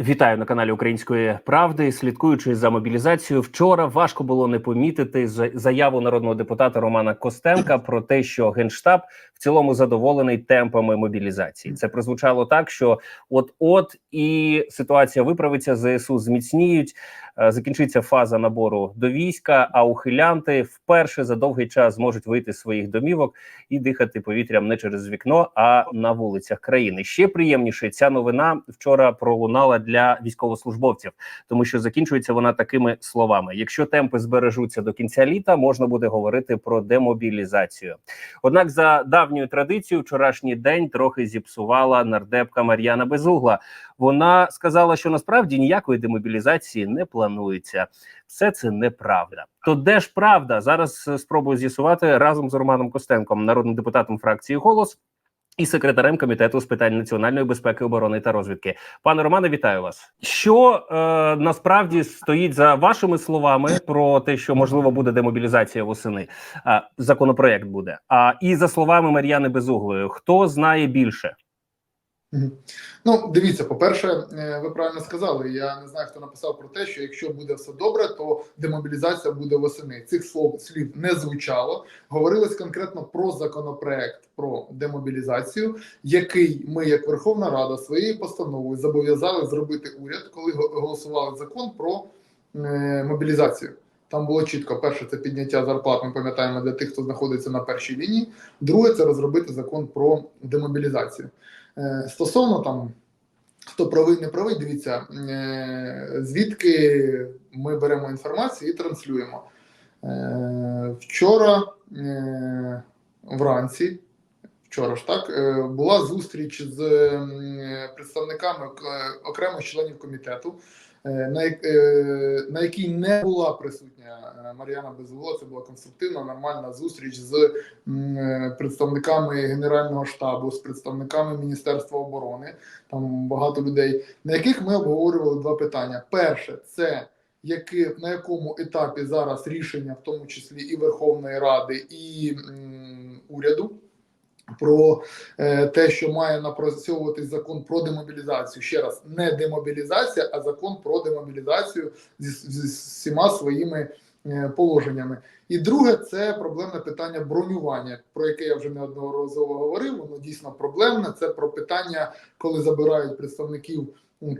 Вітаю на каналі Української правди. Слідкуючи за мобілізацією, вчора важко було не помітити заяву народного депутата Романа Костенка про те, що генштаб в цілому задоволений темпами мобілізації. Це прозвучало так, що от-от і ситуація виправиться, зсу зміцніють. Е, Закінчиться фаза набору до війська. А ухилянти вперше за довгий час зможуть вийти з своїх домівок і дихати повітрям не через вікно, а на вулицях країни. Ще приємніше ця новина вчора пролунала для військовослужбовців, тому що закінчується вона такими словами: якщо темпи збережуться до кінця літа, можна буде говорити про демобілізацію. Однак, за давньою традицією, вчорашній день трохи зіпсувала нардепка Мар'яна Безугла. Вона сказала, що насправді ніякої демобілізації не планується. Все це неправда. То де ж правда? Зараз е, спробую з'ясувати разом з Романом Костенком, народним депутатом фракції Голос і секретарем комітету з питань національної безпеки, оборони та розвідки. Пане Романе, вітаю вас. Що е, насправді стоїть за вашими словами про те, що можливо буде демобілізація восени? А, законопроект буде. А і за словами Мар'яни Безуглої, хто знає більше? Ну, дивіться, по-перше, е, ви правильно сказали. Я не знаю, хто написав про те, що якщо буде все добре, то демобілізація буде восени. Цих слов слів не звучало. Говорилось конкретно про законопроект про демобілізацію, який ми, як Верховна Рада, своєю постановою зобов'язали зробити уряд, коли голосували закон про е, мобілізацію. Там було чітко: перше, це підняття зарплат. Ми пам'ятаємо для тих, хто знаходиться на першій лінії. Друге, це розробити закон про демобілізацію. Е, Стосовно там, хто правий, не правий, дивіться, е, звідки ми беремо інформацію і транслюємо. Е, Вчора вранці, вчора ж так, була зустріч з представниками окремих членів комітету, на, як- е, на якій не була присутня е, Мар'яна Безугла. Це була конструктивна, нормальна зустріч з е, представниками Генерального штабу, з представниками Міністерства оборони, там багато людей, на яких ми обговорювали два питання. Перше, це які, на якому етапі зараз рішення, в тому числі і Верховної Ради, і м, уряду. Про е, те, що має напрацьовуватись закон про демобілізацію. Ще раз, не демобілізація, а закон про демобілізацію зі, всіма своїми е, положеннями. І друге, це проблемне питання бронювання, про яке я вже неодноразово говорив. Воно дійсно проблемне. Це про питання, коли забирають представників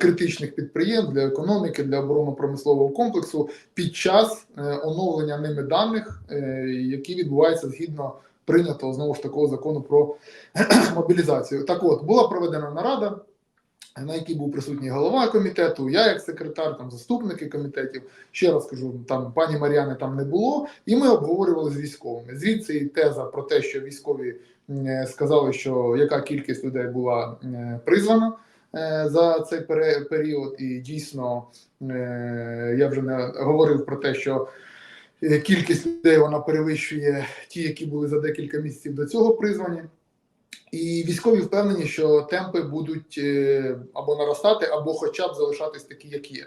критичних підприємств для економіки, для оборонно-промислового комплексу під час е, оновлення ними даних, які відбуваються згідно прийнятого знову ж такого закону про мобілізацію. Так, от була проведена нарада. На якій був присутній голова комітету, я як секретар, там заступники комітетів. Ще раз кажу, там пані Мар'яни там не було, і ми обговорювали з військовими. Звідси і теза про те, що військові м, сказали, що яка кількість людей була призвана е, за цей період, і дійсно е, я вже не говорив про те, що е, кількість людей вона перевищує ті, які були за декілька місяців до цього призвані. І військові впевнені, що темпи будуть е, або наростати, або хоча б залишатись такі, як є.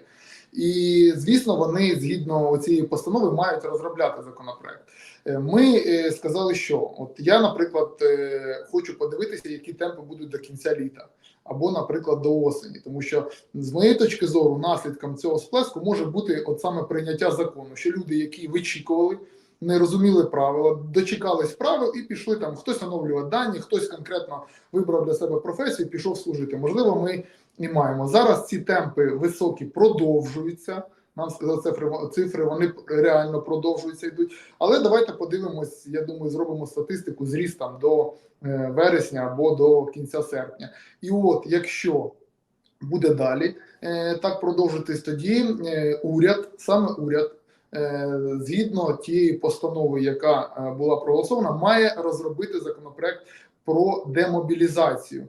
І звісно, вони згідно цієї постанови мають розробляти законопроект. Е, Ми е, сказали, що от я, наприклад, е, хочу подивитися, які темпи будуть до кінця літа, або, наприклад, до осені, тому що з моєї точки зору, наслідком цього сплеску може бути от саме прийняття закону, що люди, які вичікували не розуміли правила, дочекались правил і пішли там. Хтось оновлював дані, хтось конкретно вибрав для себе професію, пішов служити. Можливо, ми і маємо зараз. Ці темпи високі продовжуються. Нам сказали цифри, цифри вони реально продовжуються йдуть. Але давайте подивимось. Я думаю, зробимо статистику зріст там до е, вересня або до кінця серпня. І от якщо буде далі е, так продовжитись, тоді е, уряд, саме уряд. Згідно тієї постанови, яка була проголосована, має розробити законопроект про демобілізацію.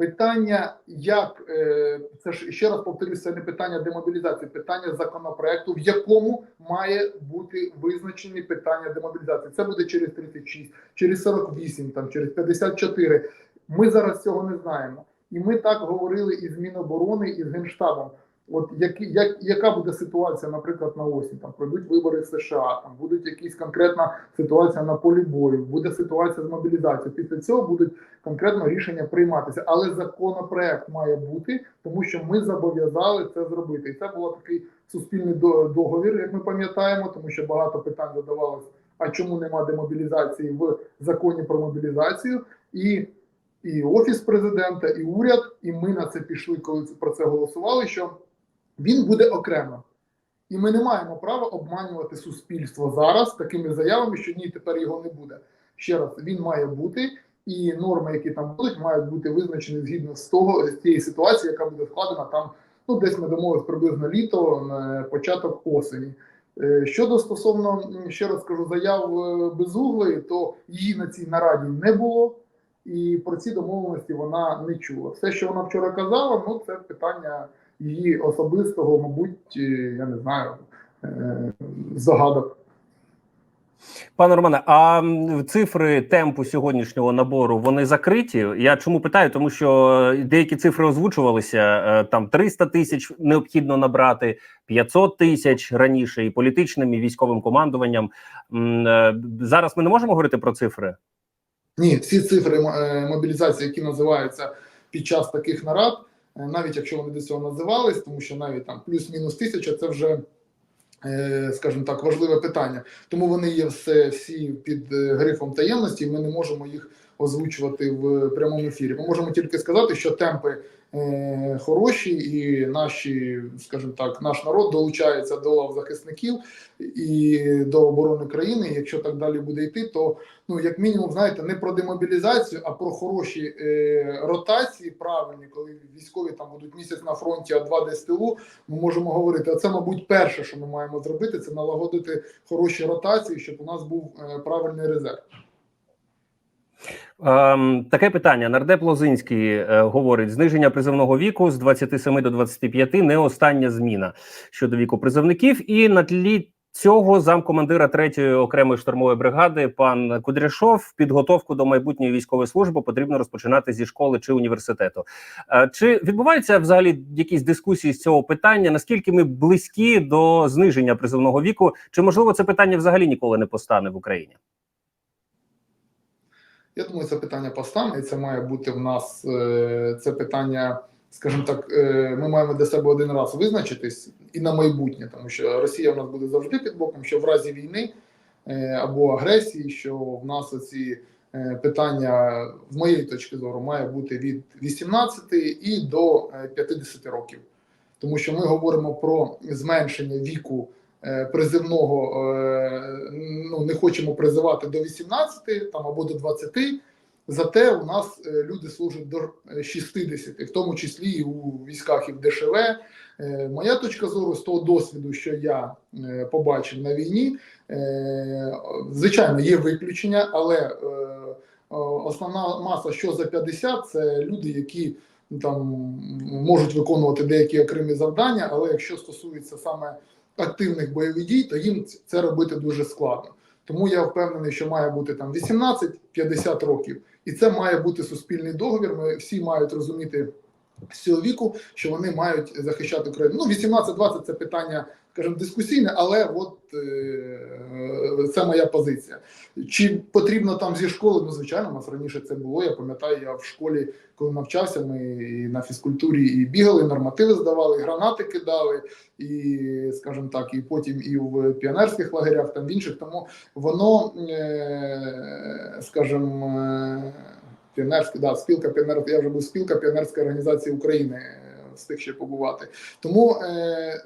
Питання, як е, це ж ще раз повторюся, не питання демобілізації, питання законопроекту, в якому має бути визначені питання демобілізації. Це буде через 36, через 48, там через 54. Ми зараз цього не знаємо, і ми так говорили із Міноборони і з генштабом. От які, як, яка буде ситуація, наприклад, на осінь? Там пройдуть вибори в США, там будуть якісь конкретна ситуація на полі бою, буде ситуація з мобілізацією. Після цього будуть конкретно рішення прийматися. Але законопроект має бути, тому що ми зобов'язали це зробити. І це був такий суспільний договір, як ми пам'ятаємо, тому що багато питань задавалось. А чому нема демобілізації в законі про мобілізацію? І і офіс президента, і уряд, і ми на це пішли, коли про це голосували. Що він буде окремо. І ми не маємо права обманювати суспільство зараз такими заявами, що ні, тепер його не буде. Ще раз, він має бути, і норми, які там будуть, мають бути визначені згідно з того з тієї ситуації, яка буде складена там. Ну, десь ми домовились приблизно літо, на початок осені. Е, Щодо стосовно ще раз кажу, заяв е, безуглої, то її на цій нараді не було, і про ці домовленості вона не чула. Все, що вона вчора казала, ну це питання її особистого, мабуть, е, я не знаю, е, загадок. Пане Романе, а цифри темпу сьогоднішнього набору вони закриті. Я чому питаю? Тому що е, деякі цифри озвучувалися там 300 тисяч необхідно набрати, 500 тисяч раніше, і політичним, і військовим командуванням. Зараз ми не можемо говорити про цифри. Ні, всі цифри мобілізації, які називаються під час таких нарад, навіть якщо вони до цього називались, тому що навіть там плюс-мінус тисяча, це вже, е, скажімо так, важливе питання. Тому вони є все всі під е, грифом таємності, і ми не можемо їх озвучувати в прямому ефірі. Ми можемо тільки сказати, що темпи е, хороші, і наші, скажімо так, наш народ долучається до лав захисників і до оборони країни. Якщо так далі буде йти, то ну як мінімум, знаєте, не про демобілізацію, а про хороші е, ротації, правильні, коли військові там будуть місяць на фронті, а два десь тилу. Ми можемо говорити. А це, мабуть, перше, що ми маємо зробити, це налагодити хороші ротації, щоб у нас був е, правильний резерв. Ем, таке питання. Нардеп Лозинський е, говорить: зниження призовного віку з 27 до 25 не остання зміна щодо віку призовників. І на тлі цього замкомандира 3-ї окремої штурмової бригади пан Кудряшов підготовку до майбутньої військової служби потрібно розпочинати зі школи чи університету. Е, чи відбуваються взагалі якісь дискусії з цього питання? Наскільки ми близькі до зниження призовного віку? Чи можливо це питання взагалі ніколи не постане в Україні? Я думаю, це питання постане, і це має бути в нас е, це питання, скажімо так, е, ми маємо для себе один раз визначитись і на майбутнє, тому що Росія в нас буде завжди під боком, що в разі війни е, або агресії, що в нас оці питання, з моєї точки зору, має бути від 18 і до е, 50 років. Тому що ми говоримо про зменшення віку призивного, е, ну не хочемо призивати до 18 там або до 20, Зате у нас е, люди служать до е, 60, в тому числі і у військах і в ДШВ. Е, Моя точка зору з того досвіду, що я е, побачив на війні, е, звичайно, є виключення, але е, основна маса, що за 50, це люди, які там можуть виконувати деякі окремі завдання, але якщо стосується саме активних бойових дій, то їм це робити дуже складно. Тому я впевнений, що має бути там 18-50 років, і це має бути суспільний договір. Ми всі мають розуміти з цього віку, що вони мають захищати Україну. Ну, 18-20 це питання, скажімо, дискусійне, але от е, це моя позиція. Чи потрібно там зі школи? Ну, звичайно, у нас раніше це було. Я пам'ятаю, я в школі, коли навчався, ми і на фізкультурі і бігали, і нормативи здавали, і гранати кидали, і, скажімо так, і потім і в піонерських лагерях, там в інших. Тому воно, е, скажімо, е, піонерська, да, спілка піонер, я вже був спілка піонерської організації України, е, встиг ще побувати. Тому е,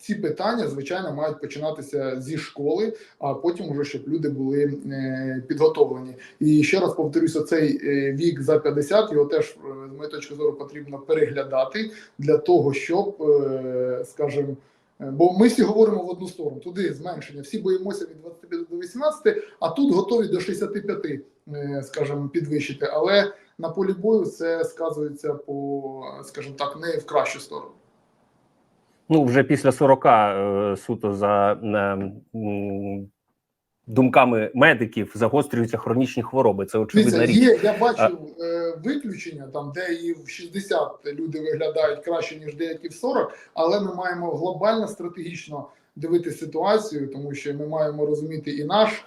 ці питання, звичайно, мають починатися зі школи, а потім уже щоб люди були е, підготовлені. І ще раз повторюся, цей е, вік за 50, його теж, е, з моєї точки зору, потрібно переглядати для того, щоб, скажімо, Бо ми всі говоримо в одну сторону. Туди зменшення. Всі боїмося від 25 до 18, а тут готові до 65, е, скажімо, підвищити. Але на полі бою це сказується по, скажімо так, не в кращу сторону. Ну, вже після 40 е, суто за е, думками медиків загострюються хронічні хвороби. Це очевидна річ. є, я бачив е, виключення, там де і в 60 люди виглядають краще, ніж деякі в 40, але ми маємо глобально стратегічно дивити ситуацію, тому що ми маємо розуміти і наш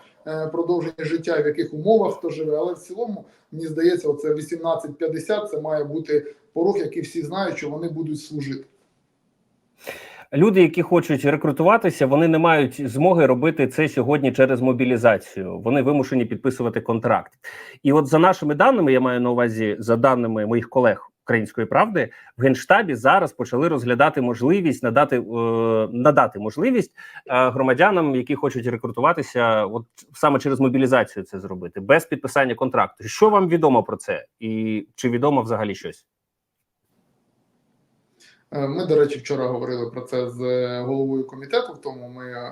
продовження життя, в яких умовах хто живе. Але в цілому, мені здається, оце 18-50 це має бути порог, який всі знають, що вони будуть служити. Люди, які хочуть рекрутуватися, вони не мають змоги робити це сьогодні через мобілізацію. Вони вимушені підписувати контракт. І от за нашими даними, я маю на увазі за даними моїх колег Української правди, в генштабі зараз почали розглядати можливість надати е, надати можливість е, громадянам, які хочуть рекрутуватися, от саме через мобілізацію це зробити без підписання контракту. Що вам відомо про це, і чи відомо взагалі щось? Е, Ми, до речі, вчора говорили про це з е, головою комітету. В тому ми е,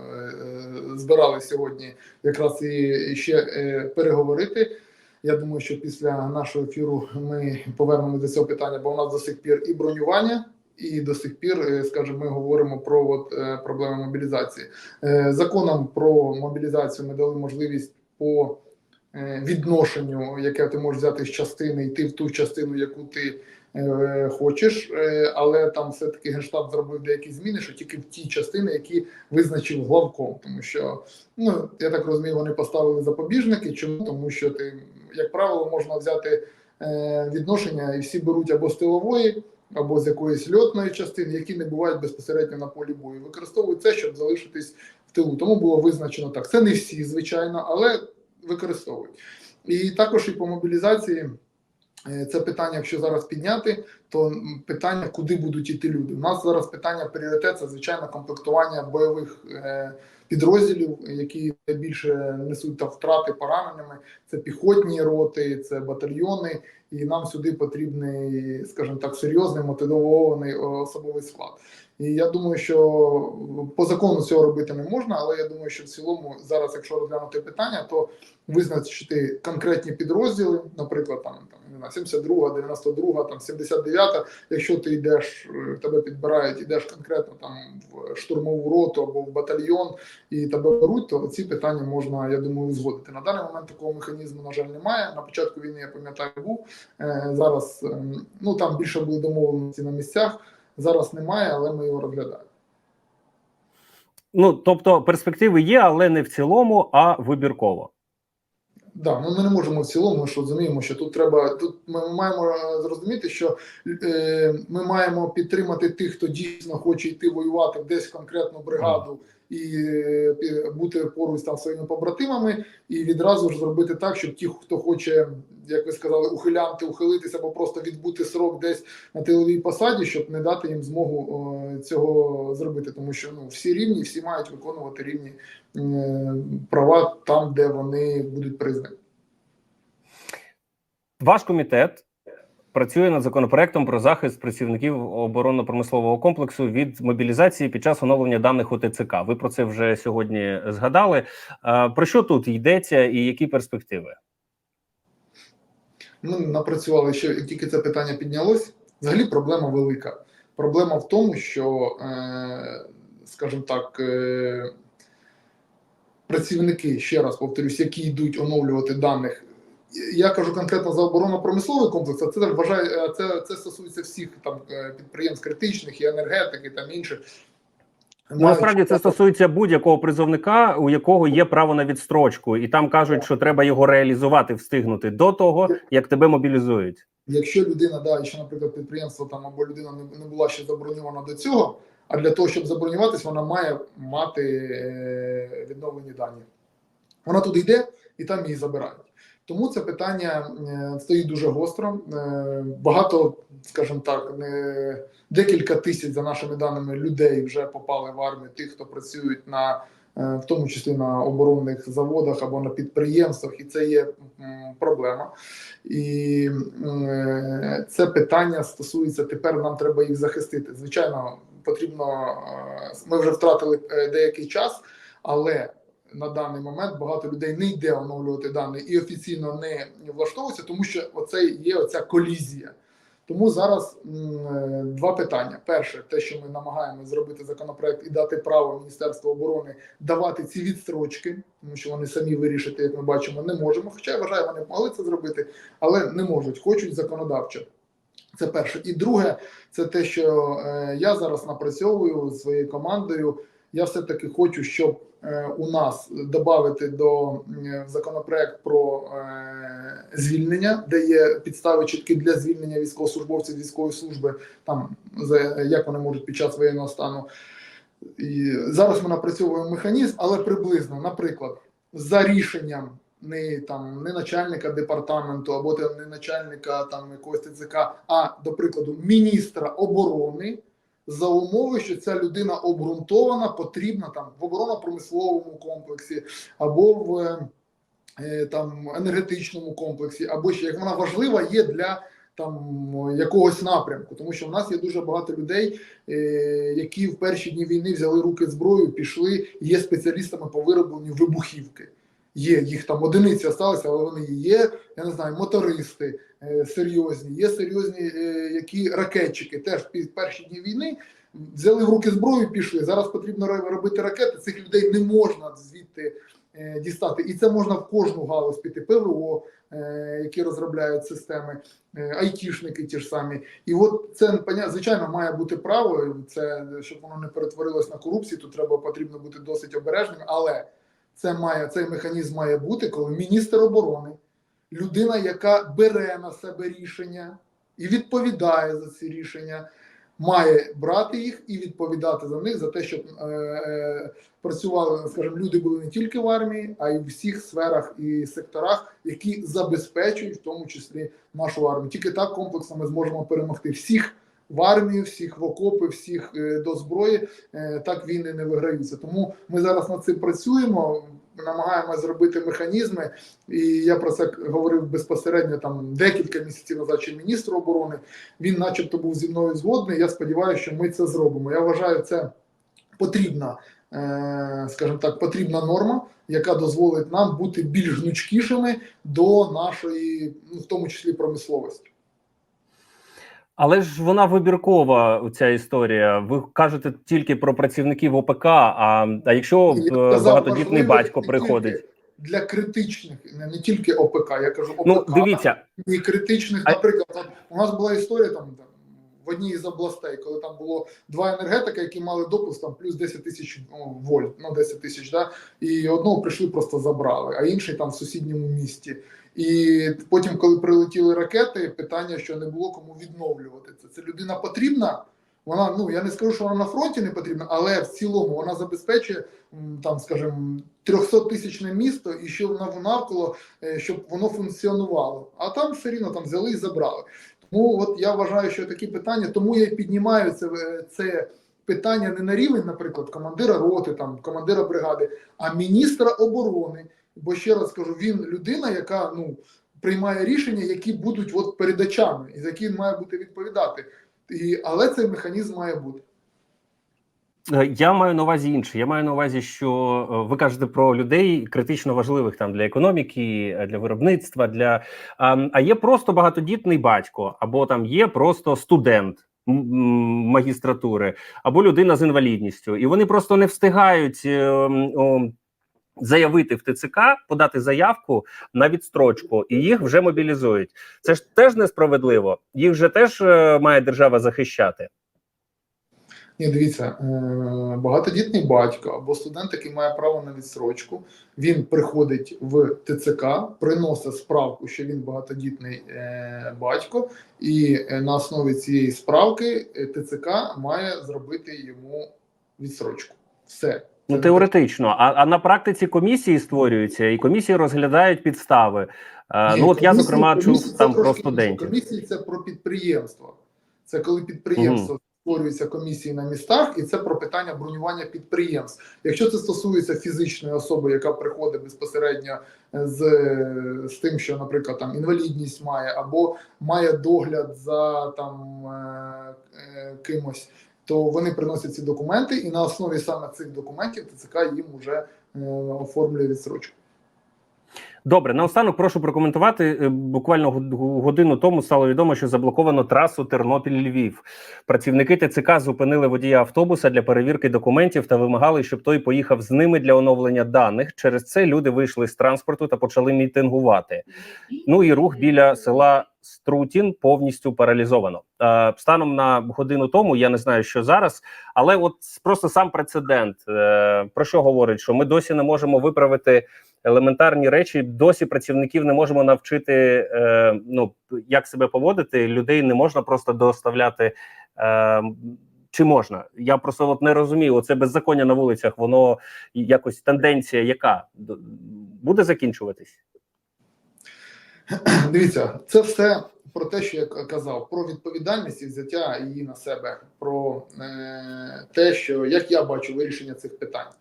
збирали сьогодні якраз і ще переговорити. Я думаю, що після нашого ефіру ми повернемося до цього питання, бо у нас до сих пір і бронювання, і до сих пір, скажімо, ми говоримо про от, проблеми мобілізації. Законом про мобілізацію ми дали можливість по відношенню, яке ти можеш взяти з частини, йти в ту частину, яку ти хочеш, е, але там все-таки генштаб зробив деякі зміни, що тільки в ті частини, які визначив главком. Тому що, ну я так розумію, вони поставили запобіжники. Чому? Тому що ти, як правило, можна взяти е, відношення, і всі беруть або з тилової, або з якоїсь льотної частини, які не бувають безпосередньо на полі бою. Використовують це, щоб залишитись в тилу. Тому було визначено так. Це не всі, звичайно, але використовують. І також і по мобілізації. Е, Це питання, якщо зараз підняти, то питання, куди будуть іти люди. У нас зараз питання пріоритет це звичайно комплектування бойових е, підрозділів, які більше несуть там втрати пораненими. Це піхотні роти, це батальйони, і нам сюди потрібний, скажімо так, серйозний мотивований особовий склад. І я думаю, що по закону цього робити не можна, але я думаю, що в цілому зараз, якщо розглянути питання, то визначити конкретні підрозділи, наприклад, там, там не знаю, 72, 92, там 79, якщо ти йдеш, е, тебе підбирають, йдеш конкретно там в штурмову роту або в батальйон і тебе беруть, то ці питання можна, я думаю, узгодити. На даний момент такого механізму, на жаль, немає. На початку війни я пам'ятаю, був Е, зараз. ем, Ну там більше були домовленості на місцях. Зараз немає, але ми його розглядаємо. Ну тобто перспективи є, але не в цілому, а вибірково. Да, ну ми не можемо в цілому, ми ж розуміємо, що тут треба. Тут ми маємо зрозуміти, що е, ми маємо підтримати тих, хто дійсно хоче йти воювати десь конкретну бригаду і е, бути поруч там своїми побратимами, і відразу ж зробити так, щоб ті, хто хоче, як ви сказали, ухилянти, ухилитися або просто відбути срок десь на тиловій посаді, щоб не дати їм змогу цього зробити, тому що ну всі рівні, всі мають виконувати рівні е, права там, де вони будуть признані. Ваш комітет працює над законопроектом про захист працівників оборонно-промислового комплексу від мобілізації під час оновлення даних у ТЦК. Ви про це вже сьогодні згадали. Про що тут йдеться і які перспективи? Ми напрацювали ще тільки це питання піднялось. Взагалі проблема велика. Проблема в тому, що, е, скажімо так, е, працівники, ще раз повторюсь, які йдуть оновлювати даних. Я кажу конкретно за оборонно-промисловий комплекс, а це вважає, це, це стосується всіх там е, підприємств критичних і енергетики, там інших. Ну, насправді це стосується будь-якого призовника, у якого є право на відстрочку, і там кажуть, що треба його реалізувати, встигнути до того, як тебе мобілізують. Якщо людина, да, якщо, наприклад, підприємство там або людина не, не була ще заброньована до цього, а для того, щоб забронюватись, вона має мати е, відновлені дані. Вона туди йде і там її забирають. Тому це питання е, стоїть дуже гостро. Е, багато, скажімо так, декілька тисяч за нашими даними людей вже попали в армію, тих, хто працюють на е, в тому числі на оборонних заводах або на підприємствах, і це є проблема. І це питання стосується тепер. Нам треба їх захистити. Звичайно, потрібно. Ми вже втратили деякий час, але на даний момент багато людей не йде оновлювати дані і офіційно не влаштовується, тому що оце є оця колізія. Тому зараз м, е, два питання: перше, те, що ми намагаємося зробити законопроект і дати право Міністерству оборони давати ці відстрочки, тому що вони самі вирішити, як ми бачимо, не можемо. Хоча я вважаю, вони могли це зробити, але не можуть, хочуть законодавчо. Це перше. І друге, це те, що е, я зараз напрацьовую своєю командою. Я все-таки хочу, щоб е, у нас додати до законопроект про е, звільнення, де є підстави чіткі для звільнення військовослужбовців військової служби, там як вони можуть під час воєнного стану. І зараз ми напрацьовуємо механізм, але приблизно, наприклад, за рішенням не там не начальника департаменту або не начальника там якогось ТЦК, а до прикладу, міністра оборони за умови, що ця людина обґрунтована, потрібна там в оборонно-промисловому комплексі або в е, там енергетичному комплексі, або ще як вона важлива є для там якогось напрямку, тому що в нас є дуже багато людей, е, які в перші дні війни взяли руки зброю, пішли, є спеціалістами по виробленню вибухівки. Є їх там одиниці залишилися, але вони є. Я не знаю, мотористи е, серйозні, є серйозні, е, які ракетчики теж під перші дні війни взяли в руки зброю, пішли. Зараз потрібно ро- робити ракети. Цих людей не можна звідти е, дістати, і це можна в кожну галузь піти. ПВО, які розробляють системи, айтішники ті ж самі. І от це звичайно має бути право. Це щоб воно не перетворилось на корупцію, то треба потрібно бути досить обережним, але. Це має цей механізм має бути, коли міністр оборони, людина, яка бере на себе рішення і відповідає за ці рішення, має брати їх і відповідати за них за те, щоб е, е, працювали, скажімо, люди були не тільки в армії, а й в всіх сферах і секторах, які забезпечують в тому числі нашу армію. Тільки так комплексно ми зможемо перемогти всіх. В армію, всіх в окопи, всіх е, до зброї, е, так війни не виграються. Тому ми зараз над цим працюємо, намагаємося зробити механізми. І я про це говорив безпосередньо там декілька місяців назад чи міністр оборони. Він, начебто, був зі мною згодний. Я сподіваюся, що ми це зробимо. Я вважаю, це потрібна, е, скажімо так, потрібна норма, яка дозволить нам бути більш гнучкішими до нашої, ну в тому числі промисловості. Але ж вона вибіркова, ця історія. Ви кажете тільки про працівників ОПК. А, а якщо е, багатодітний батько приходить, для критичних, не, тільки ОПК, я кажу ОПК, ну дивіться, і критичних, А- наприклад, у нас була історія там, там в одній із областей, коли там було два енергетика, які мали допуск там плюс 10 тисяч ну, вольт, ну 10 тисяч, да, і одного прийшли, просто забрали, а інший там в сусідньому місті. І потім, коли прилетіли ракети, питання, що не було кому відновлювати це. Це людина потрібна. Вона ну я не скажу, що вона на фронті не потрібна, але в цілому вона забезпечує там, скажімо, 300 тисячне місто і що нав- навколо, е, щоб воно функціонувало. А там все рівно там взяли і забрали. Тому от я вважаю, що такі питання, тому я піднімаю це, е, це питання не на рівень, наприклад, командира роти, там командира бригади, а міністра оборони. Бо ще раз кажу, він людина, яка ну приймає рішення, які будуть от передачами, і за які він має бути відповідати. І, але цей механізм має бути. Е, Я маю на увазі інше. Я маю на увазі, що е, ви кажете про людей критично важливих там для економіки, е, для виробництва. Для а, є просто багатодітний батько, або там є просто студент магістратури, або людина з інвалідністю, і вони просто не встигають. Заявити в ТЦК, подати заявку на відстрочку, і їх вже мобілізують. Це ж теж несправедливо. Їх же теж е, має держава захищати. Ні, дивіться, е, багатодітний батько або студент, який має право на відстрочку, він приходить в ТЦК, приносить справку, що він багатодітний е, батько, і на основі цієї справки ТЦК має зробити йому відстрочку. Все. Ну, теоретично, а, а на практиці комісії створюються, і комісії розглядають підстави. Е, Ні, ну от я зокрема чув там про студентів. Комісії це про підприємства. Це коли підприємство створюються комісії на містах, і це про питання бронювання підприємств. Якщо це стосується фізичної особи, яка приходить безпосередньо з, з тим, що, наприклад, там інвалідність має, або має догляд за там е, е, кимось, то вони приносять ці документи, і на основі саме цих документів ТЦК їм вже е, оформлює відсрочку. Добре, наостанок прошу прокоментувати. Е, Буквально год- годину тому стало відомо, що заблоковано трасу Тернопіль-Львів. Працівники ТЦК зупинили водія автобуса для перевірки документів та вимагали, щоб той поїхав з ними для оновлення даних. Через це люди вийшли з транспорту та почали мітингувати. Ну і рух біля села Струтін повністю паралізовано. Е, станом на годину тому я не знаю, що зараз, але от просто сам прецедент е, про що говорить, що ми досі не можемо виправити елементарні речі. Досі працівників не можемо навчити, е, ну як себе поводити. Людей не можна просто доставляти. Чи можна? Я просто от не розумію. Оце беззаконня на вулицях. Воно якось тенденція, яка буде закінчуватись. Дивіться, це все про те, що я казав, про відповідальність і взяття її на себе, про е, те, що як я бачу вирішення цих питань.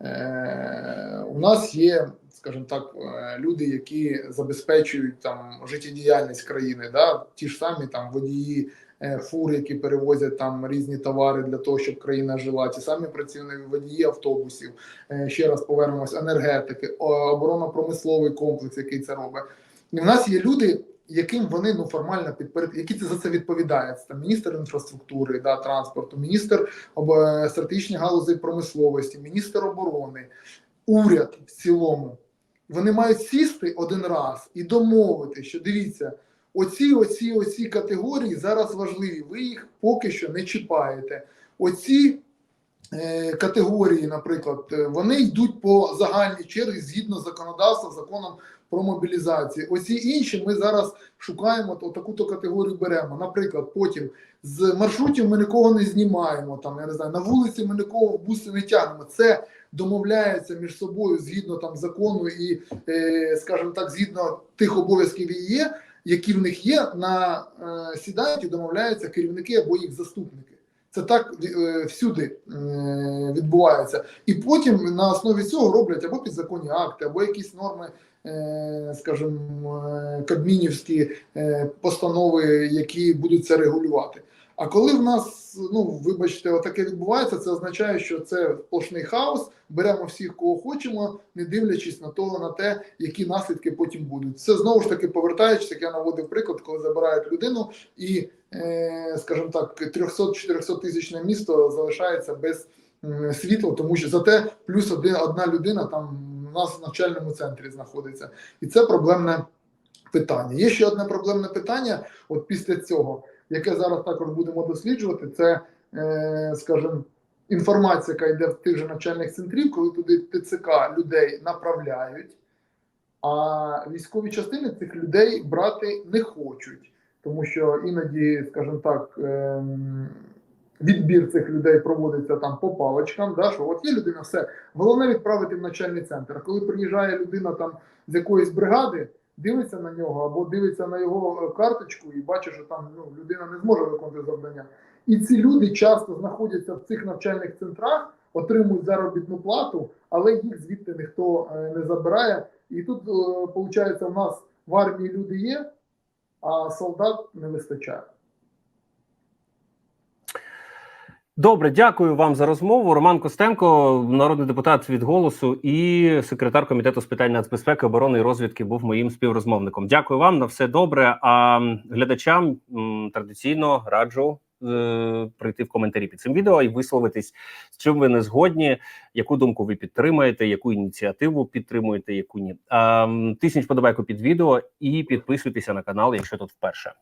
Е, у нас є, скажімо так, е, люди, які забезпечують там життєдіяльність країни, да? ті ж самі там водії е, фур, які перевозять там різні товари для того, щоб країна жила, ті самі працівники водії автобусів. Е, ще раз повернемось, енергетики, оборонно-промисловий комплекс, який це робить. В нас є люди, яким вони ну формально підперед, які це за це відповідають. Там міністр інфраструктури, да, транспорту, міністр об е, стратегічних галузей промисловості, міністр оборони, уряд в цілому. Вони мають сісти один раз і домовити, що дивіться, оці, оці, оці категорії зараз важливі. Ви їх поки що не чіпаєте. Оці е, категорії, наприклад, е, вони йдуть по загальній черзі згідно законодавства, законом про мобілізацію. Оці інші ми зараз шукаємо то таку-то категорію беремо. Наприклад, потім з маршрутів ми нікого не знімаємо. Там я не знаю, на вулиці ми нікого в буси не тягнемо. Це домовляється між собою згідно там закону і, е, скажімо так, згідно тих обов'язків і є, які в них є. На е, сідають і домовляються керівники або їх заступники. Це так е, всюди е, відбувається, і потім на основі цього роблять або підзаконні акти, або якісь норми, е, скажімо, кабмінівські постанови, які будуть це регулювати. А коли в нас, ну вибачте, отаке відбувається, це означає, що це сплошний хаос. Беремо всіх, кого хочемо, не дивлячись на того на те, які наслідки потім будуть. Це знову ж таки повертаючись, як я наводив приклад, коли забирають людину, і, е, скажімо так, 300-400 тисячне місто залишається без світла, тому що зате плюс одна людина там у нас в навчальному центрі знаходиться, і це проблемне питання. Є ще одне проблемне питання. От після цього яке зараз також будемо досліджувати, це, е, скажімо, інформація, яка йде в тих же навчальних центрів, коли туди ТЦК людей направляють, а військові частини цих людей брати не хочуть, тому що іноді, скажімо так, ем, відбір цих людей проводиться там по паличкам. Да, що от є людина, все головне відправити в навчальний центр. А коли приїжджає людина там з якоїсь бригади дивиться на нього або дивиться на його е, карточку і бачить, що там ну, людина не зможе виконувати завдання. І ці люди часто знаходяться в цих навчальних центрах, отримують заробітну плату, але їх звідти ніхто е, не забирає. І тут, виходить, у нас в армії люди є, а солдат не вистачає. Добре, дякую вам за розмову. Роман Костенко, народний депутат від голосу і секретар комітету з питань нацбезпеки, оборони і розвідки, був моїм співрозмовником. Дякую вам на все добре. А глядачам традиційно раджу е, прийти в коментарі під цим відео і висловитись, з чим ви не згодні, яку думку ви підтримаєте, яку ініціативу підтримуєте, яку ні. М, тисніть подобайку під відео і підписуйтеся на канал, якщо тут вперше.